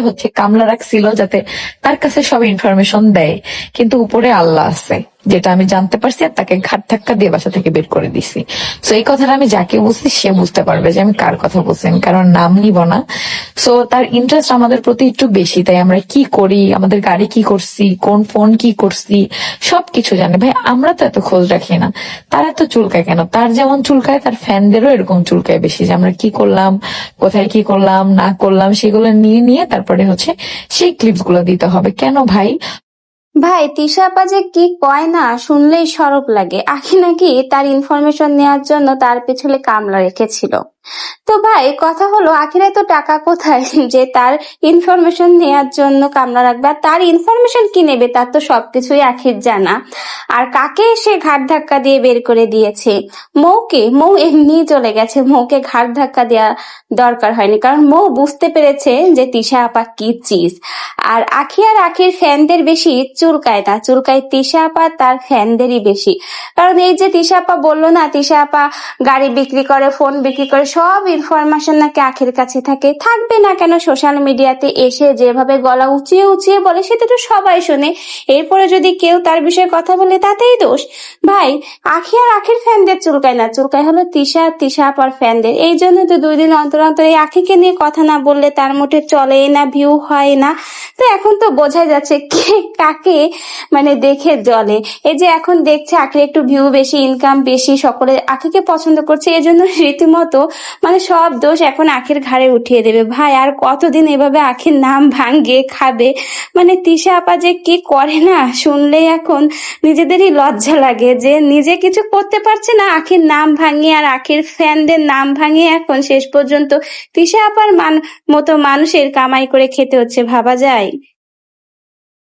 হচ্ছে কামলা রাখছিল যাতে তার কাছে সব ইনফরমেশন দেয়। কিন্তু উপরে আল্লাহ আছে। যেটা আমি জানতে পারছি আর তাকে ঘাট ধাক্কা দিয়ে বাসা থেকে বের করে দিছি। সো এই কথাটা আমি যাকে বলছি, সে বুঝতে পারবে যে আমি কার কথা বলছি। কারণ নাম নিব না। সো তার ইন্টারেস্ট আমাদের প্রতি একটু বেশি, তাই আমরা কি করি, আমাদের গাড়ি কি করছি, কোন ফোন কি করছি, সবকিছু জানে। ভাই, আমরা তো এত খোঁজ রাখি না। তার এত চুলকায় কেন? তার যেমন চুলকায়, তার ফ্যানদেরও এরকম চুলকায় বেশি যে আমরা কি করলাম, কোথায় কি করলাম, না করলাম, সেগুলো নিয়ে নিয়ে তারপরে হচ্ছে সেই ক্লিপসগুলো দিতে হবে। কেন ভাই? ভাই, তিশা আপা যে কি কয় না, শুনলেই সরব লাগে। আখি নাকি তার ইনফরমেশন নেওয়ার জন্য তার পেছনে কামলা রেখেছিল। তো ভাই, কথা হলো আখিরা তো টাকা কোথায়? যে তার ইনফরমেশন নেওয়ার জন্য কামলা রাখবে, আর তার ইনফরমেশন কি নেবে, তার তো সবকিছুই আখির জানা। আর কাকে সে ঘাট ধাক্কা দিয়ে বের করে দিয়েছে? মৌকে? মৌ এমনি চলে গেছে। মৌকে ঘাট ধাক্কা দেওয়া দরকার হয়নি। কারণ মৌ বুঝতে পেরেছে যে তিশা আপা কি চিজ। আর আখি আর আখির ফ্যানদের বেশি চুলকায় না। চুলকায় তিশা আপা, তার ফ্যানদেরই বেশি। কারণ এই যে তিশা আপা বলল না, তিশা আপা গাড়ি বিক্রি করে, ফোন বিক্রি করে, সব ইনফরমেশন নাকি আখির কাছে থাকে। থাকবে না কেন সোশ্যাল মিডিয়াতে এসে যেভাবে গলা উঁচিয়ে উঁচিয়ে বলে সেটা তো সবাই শোনে। এরপরে যদি কেউ তার বিষয়ে কথা বলে তাতেই দোষ। ভাই, আখি আর আখির ফ্যানদের চুলকায় না। চুলকায় হলো তিশা তিশা আপার ফ্যানদের। এই জন্য তো দুই দিন অন্তর অন্তর এই আখিকে নিয়ে কথা না বললে তার মোটে চলেই না ভিউ হয় না। তো এখন তো বোঝাই যাচ্ছে কে কাকে মানে দেখে জলে এই যে এখন দেখছে আখির একটু ভিউ বেশি ইনকাম বেশি, সকলে আখিকে পছন্দ করছে, এই জন্য রীতিমতো মানে সব দোষ এখন আখির ঘাড়ে উঠিয়ে দেবে। ভাই, আর কতদিন এভাবে আখির নাম ভাঙ্গে খাবে? মানে তিশা আপা যে কি করে না? শুনলেই এখন নিজেদেরই লজ্জা লাগে যে নিজে কিছু করতে পারছে না, আখির নাম ভাঙিয়ে আর আখির ফ্যানদের নাম ভাঙিয়ে এখন শেষ পর্যন্ত তিশা আপার মান, মতো মানুষের কামাই করে খেতে হচ্ছে, ভাবা যায়।